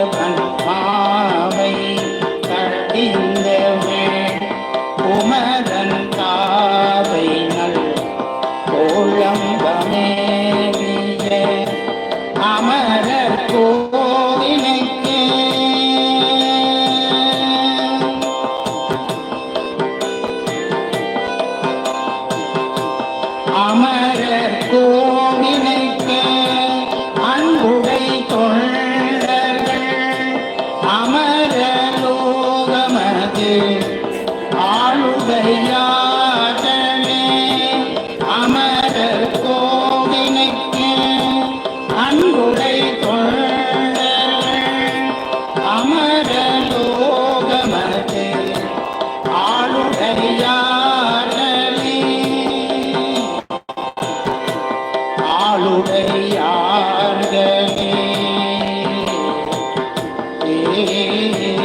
மாவை கட்டிந்தவே குமரன் காவை நல் கோழம்பமேவிய அமரர் கோவிலுக்கு அமரர் அமரலோகமது ஆளுகையாதனே அமரர் கோவிலுக்கு அன்புடை தொண்டர்கள் அமரலோகமது ஆளுகையாதனே ஆளுடையார்களே Mm-hmm.